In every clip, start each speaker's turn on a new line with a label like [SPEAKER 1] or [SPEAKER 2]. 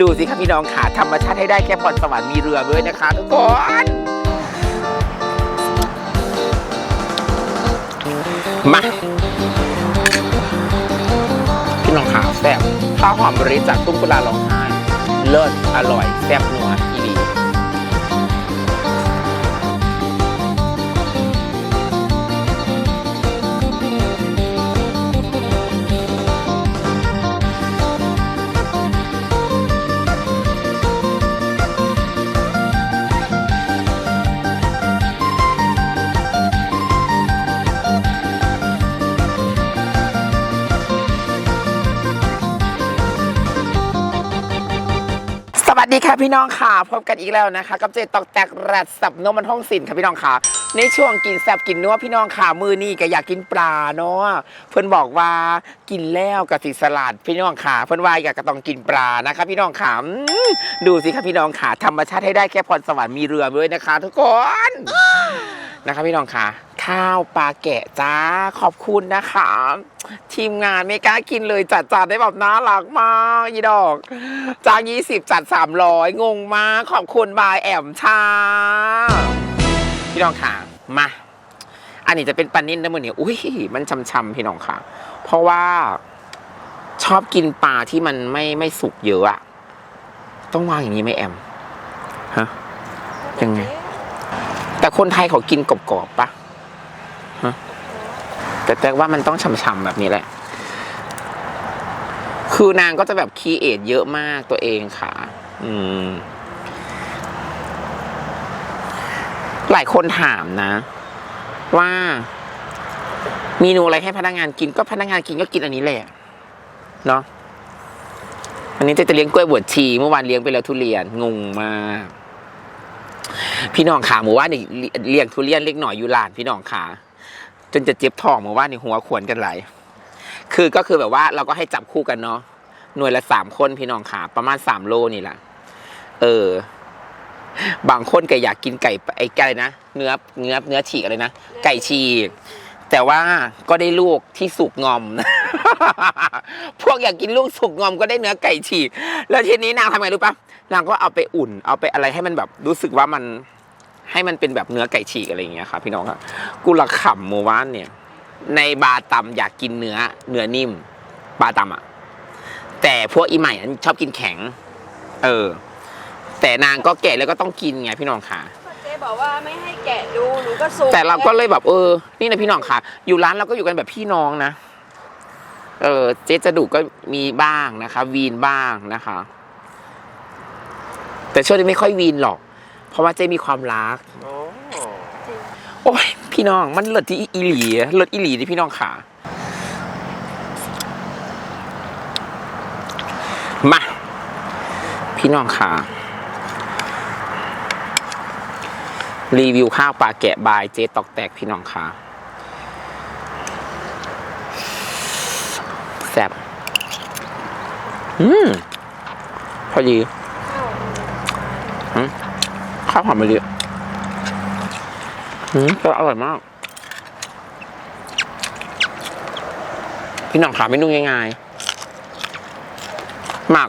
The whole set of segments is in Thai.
[SPEAKER 1] ดูสิครับพี่น้องขาธรรมชาติให้ได้แค่พรสวรรค์มีเรือด้วยนะคะทุกคนมาพี่น้องขาแซ่บข้าวหอมบริจากตุ้งกุลาลองไห้เลิศอร่อยแซ่บนัว สดีค่ะพี่น้องค่ะ พบกันอีกแล้วนะคะ กับเจตอกแตกแรดสับนมันห้องสินค่ะพี่น้องค่ะในช่วงกินแซบกินนัวพี่น้องค่ะมือนี่ก็อยากกินปลาเนาะเพื่อนบอกว่ากินแล้วกับสิสลัดพี่น้องค่ะเพื่อนว่าอยากก็ต้องกินปลานะคะ พี่น้องค่ะอืมดูสิคะพี่น้องค่ะธรรมชาติให้ได้แค่พรสวรรค์มีเรือด้วยนะคะ ทุกคนนะคะพี่น้องค่ะข้าวปลาแกะจ้าขอบคุณนะคะ ทีมงานไม่กล้ากินเลยจัดจานได้แบบน่ารักมากยีดอกจากยี่สิบจัดสามร้อยงงมากขอบคุณบายแอมชา พี่น้องค่ะมา อันนี้จะเป็นปลานิ่นนะมือนี้อุ้ยมันช่ำๆพี่น้องค่ะ เพราะว่าชอบกินปลาที่มันไม่ไม่สุกเยอะอะต้องวางอย่างนี้ไหมแอมฮะยังไง แต่คนไทยเขากินกรอบๆปะฮะแต่แต่ว่ามันต้องฉ่ำๆแบบนี้แหละ คือนางก็จะแบบคีเอทเยอะมากตัวเองค่ะ อืม ห ลายคนถามนะ ว่าเมนูอะไรให้พนักงานกินก็พนักงานกินก็กินอันนี้แหละเนาะอันนี้จะจะเลี้ยงกล้วยบวชชีเมื่อวานเลี้ยงไปแล้วทุเรียนงงมากพี่น้องขาหมูว่านี่เลี้ยงทุเรียนเล็กหน่อยอยู่ลาน พี่น้องขาจนจะเจ็บท้องหมูว่านี่หัวขวนกันไหลายคือก็คือแบบว่าเราก็ให้จับคู่กันเนาะหน่วยละสามคนพี่น้องขาประมาณสามโลนี่แหละเออ บางคนก็อยากกินไก่ไอ้ไก่อะไรนะ เนื้อเนื้อเนื้อฉีกอะไรนะ ไก่ฉีก แต่ว่าก็ได้ลูกที่สุกงอมนะพวกอยากกินลูกสุกงอมก็ได้เนื้อไก่ฉีก แล้วทีนี้นางทำไงรู้ปะนางก็เอาไปอุ่น เอาไปอะไรให้มันแบบรู้สึกว่ามันให้มันเป็นแบบเนื้อไก่ฉีกอะไรอย่างเงี้ยครับพี่น้องครับกูละขำโมวานเนี่ย ในบาตำอยากกินเนื้อ เนื้อนิ่ม บาตำอะแต่พวกอีใหม่อะชอบกินแข็ง เออ แต่นางก็แก่แล้วก็ต้องกินไงพี่น้องค่ะ
[SPEAKER 2] เจ๊บอกว่าไม่ให้แกะดูหนูก็ซูม
[SPEAKER 1] แต่เราก็เลยแบบเออ นี่นะพี่น้องค่ะ อยู่ร้านเราก็อยู่กันแบบพี่น้องนะ เออเจ๊จะดุก็มีบ้างนะคะ วีนบ้างนะคะ แต่ช่วงนี้ไม่ค่อยวีนหรอก เพราะว่าเจ๊มีความรัก
[SPEAKER 3] โอ้
[SPEAKER 1] โอ้ยพี่น้องมันเลิศที่อีหลีเลิศอีหลีที่พี่น้องขามา พี่น้องขา รีวิวข้าวปลาแกะบายเจ๊ตอกแตกพี่น้องขาแซ่บอืมพอดีข้าวหอมมะลิอืมก็อร่อยมาก พี่น่องขาเมนูง่ายๆหมัก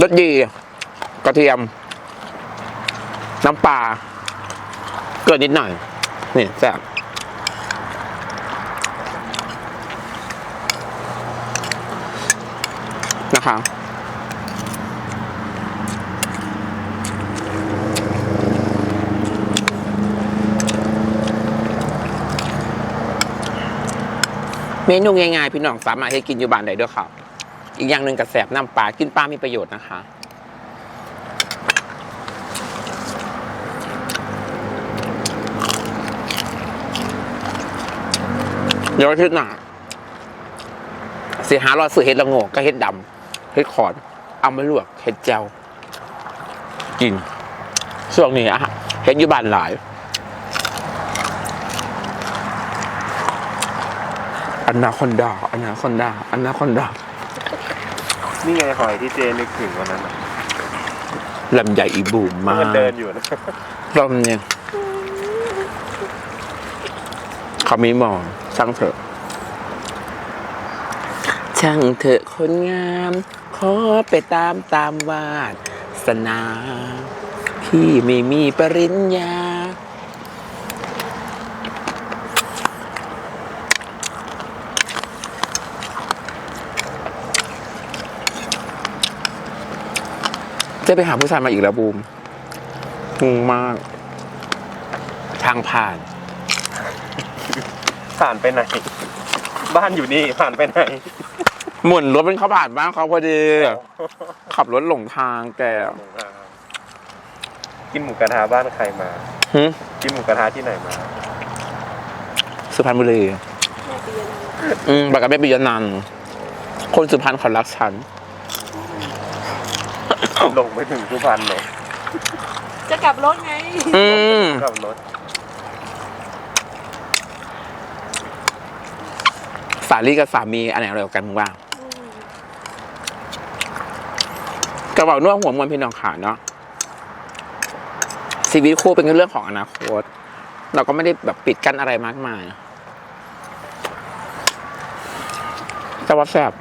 [SPEAKER 1] รสดี กระเทียม น้ำปลาเกลือนิดหน่อย นี่แซ่บนะคะเมนูง่ายๆ พี่น้องสามารถให้กินอยู่บ้านได้ด้วยค่ะอีกอย่างหนึ่งกระแสบน้ำปลากินปลามีประโยชน์นะคะ เดี๋ยวอาทิตย์หน้าเสียหาเราซื้อเห็ดละโงกก็เห็ดดำเห็ดขอนเอามาลวกเห็ดเจียวกินช่วงนี้อะฮะเห็ดอยู่บ้านหลายอนาคอนดาอนาคอนดาอนาคอนดา
[SPEAKER 3] นี่ไงหอยที่เจนึกถึงวันนั้นน่ะ
[SPEAKER 1] ลำใหญ่อีบูมมาก
[SPEAKER 3] มันเดินอยู่นะ
[SPEAKER 1] ลมเนี่ย เขามีหมอนช่างเถอะ ช่างเถอะคนงาม ขอไปตามตามวาสนาที่ไม่มีปริญญา จะไปหาผู้ชายมาอีกแล้วบูมงงมาก ทางผ่าน
[SPEAKER 3] ผ่านไปไหน บ้านอยู่นี่ผ่านไปไหน
[SPEAKER 1] หมุนรถเป็นเขาผ่านบ้านเขาพอดี ขับรถหลงทางแก
[SPEAKER 3] กินหมูกระทะบ้านใครมา
[SPEAKER 1] หึ
[SPEAKER 3] กินหมูกระทะที่ไหนมา
[SPEAKER 1] สุพรรณบุรี
[SPEAKER 2] แม่เปียน
[SPEAKER 1] อืมบักกับแม่ปิยนันท์คนสุพรรณเขารักฉัน
[SPEAKER 3] ลงไปถึงสุพรรณเลย
[SPEAKER 2] จะกลับรถไง
[SPEAKER 1] อืม
[SPEAKER 3] ขับรถา
[SPEAKER 1] ลีกับสามีอันไหนอร่อยกว่ากันมึงว่ากระเป๋านวดหัวมวลพี่น้องขาเนาะชีวิตคู่เป็นเรื่องของอนาคต เราก็ไม่ได้แบบปิดกั้นอะไรมากมายแต่ว่าแซ่บ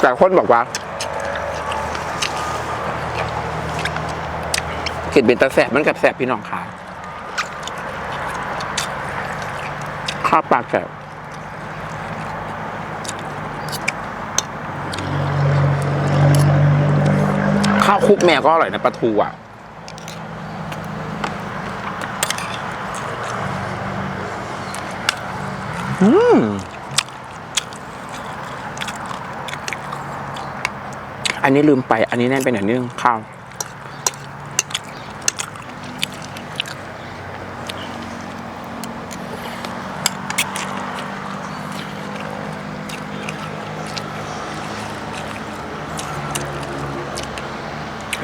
[SPEAKER 1] แต่คนบอกว่ากินเป็นตาแสบมันกับแสบพี่น้องขา ข้าวปลาแกบข้าวคลุกแม่ก็อร่อยนะปลาทูอะอืมอันนี้ลืมไป อันนี้แน่นไปหน่อยนึงข้าว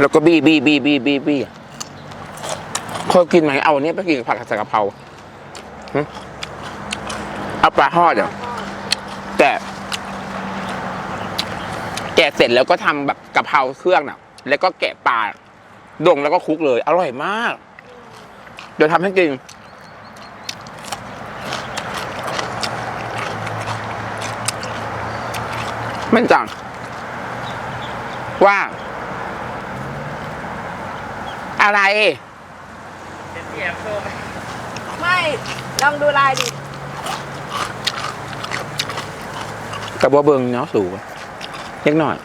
[SPEAKER 1] แล้วก็บี้บี้บี้บี้บี้บี้เคยกินไหมเอาอันนี้ไปกินกับผัดกับกะเพราเอาปลาทอดอะแต่แกะเสร็จแล้วก็ทำแบบกะเพราเครื่องน่ะ แล้วก็แกะปลาดงแล้วก็คลุกเลย อร่อยมาก เดี๋ยวทำให้กินมันจังว่า อะไร
[SPEAKER 2] ไม่ ลองดูลายดิ
[SPEAKER 1] กับว่าเบิงเนาะสูงเล็กหน่อย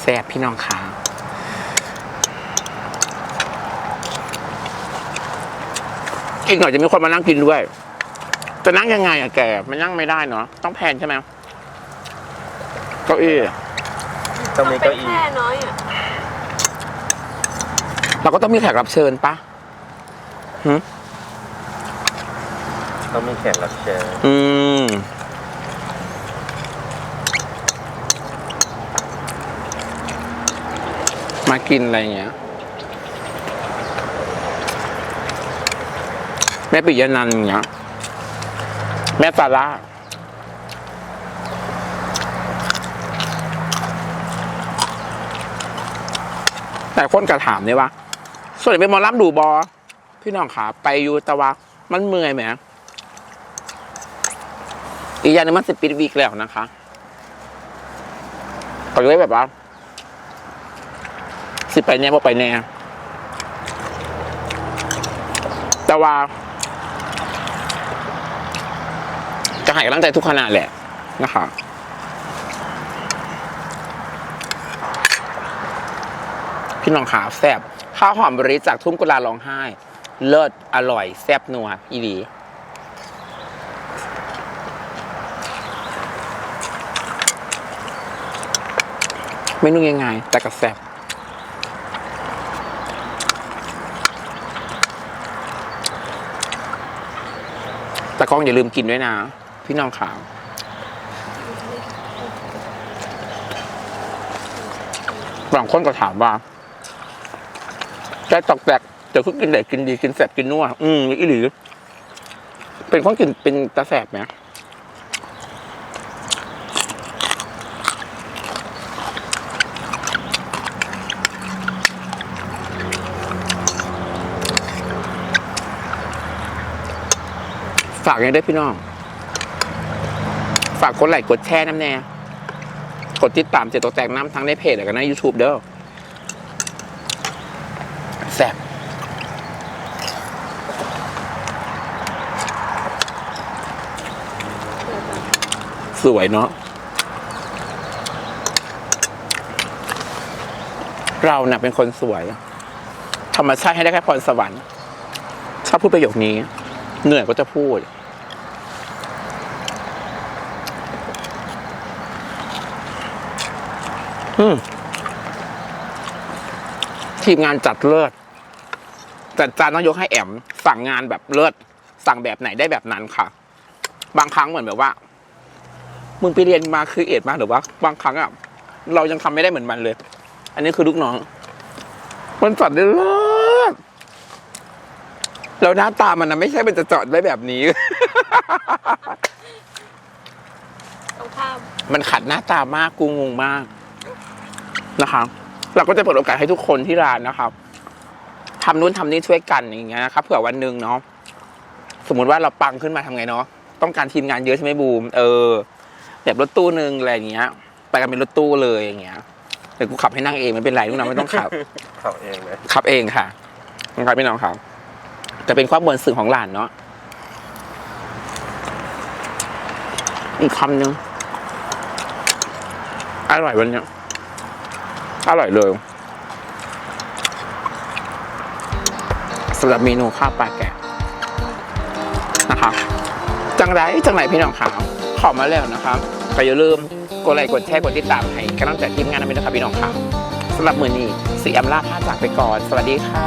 [SPEAKER 1] แซ่บพี่น้องขาอีกหน่อยจะมีคนมานั่งกินด้วย จะนั่งยังไงอะแก มันนั่งไม่ได้เนาะ ต้องแพนใช่ไหมเก้าอี้
[SPEAKER 3] ต้องมี
[SPEAKER 2] เป็
[SPEAKER 3] เก้านอี้
[SPEAKER 2] แค่น้อยอะ
[SPEAKER 1] เราก็ต้องมีแขกรับเชิญปะ
[SPEAKER 3] ต้องมีแขกรับเชิญ
[SPEAKER 1] อืม มากินอะไรอย่างเงี้ย แม่ปิยะนันท์อย่างเงี้ย แม่ซาร่าแต่คนกระถามเนี่ยว่า ส่วนใหญ่เป็นมอลำดูบอ พี่น้องขาไปอยู่ต่ว่ามันเมื่อยไหมอีกอย่างหนึงมันสิปิดวีกแล้วนะคะก็เลยแบบว่า สิไปแน่บ่ไปแน่แต่ว่า จะ ให้กำลังใจทุกขนาดแหละนะคะพี่น้องขาแซบข้าวหอมบริจากทุ่งกุลาร้องไห้ เลิศอร่อยแซบนัวอีดีไม่นุ่งยังไง แต่กระแซบแต่กล้องอย่าลืมกินด้วยนะ พี่น้องขาว บางคนก็ถามว่าใจตอกแตกจะคุกกินไหนกินดีกินแสบกินนัวอืมอีหรือเป็นคนกินเป็นตาแสบไหมฝากยังได้พี่น้องากกดไลค์กดแชร์น้ำแน่ กดติดตามเจตัวแตกน้ำทั้งในเพจแล้วก็ใน YouTube เด้อแซ่บสวยเนาะเราเน่ะเป็นคนสวย ธรรมชาติให้ได้แค่พรสวรรค์ชอบพูดประโยคนี้ เหนื่อยก็จะพูด ทีมงานจัดเลิศจัดจานต้องยกให้แอมสั่งงานแบบเลิศสั่งแบบไหนได้แบบนั้นค่ะ บางครั้งเหมือนแบบว่า มึงไปเรียนมาคือเอ็ดมาหรือว่า บางครั้งอะเรายังทำไม่ได้เหมือนมันเลย อันนี้คือลูกน้อง มันจัดได้เลิศแล้วหน้าตามันนะไม่ใช่เป็นจะจอดได้แบบนี้
[SPEAKER 2] ตรงข้าม
[SPEAKER 1] มันขัดหน้าตามากกูงงมากนะครับ เราก็จะเปิดโอกาสให้ทุกคนที่ร้านนะครับทำนู้นทำนี่ช่วยกันอย่างเงี้ยนะครับเผื่อวันหนึ่งเนาะสมมุติว่าเราปังขึ้นมาทำไงเนาะต้องการทีมงานเยอะใช่ไหมบูม เออ แบบรถตู้หนึ่งอะไรอย่างเงี้ย ไปกันเป็นรถตู้เลยอย่างเงี้ยเดี๋ยวกูขับให้นั่งเองไม่เป็นไรลูกน้องไม่ต้องขับ
[SPEAKER 3] เขาเองเลย
[SPEAKER 1] ขับเองค่ะนะครับพี่น้องครับจะเป็นความบนสื่อของหลานเนาะอีกคำหนึ่งอร่อยวันเนี้ย อร่อยเลยสำหรับเมนูข้าวปลาแกะนะคะ จังไรจังไรพี่น้องขาวขอมาแล้วนะครับก็อย่าลืมกดไลค์กดแชร์กดติดตามให้กำลังใจทีมงานนะพี่น้องครับพี่น้องขาวสำหรับมือนี้สีอัมลาพาจากไปก่อน สวัสดีค่ะ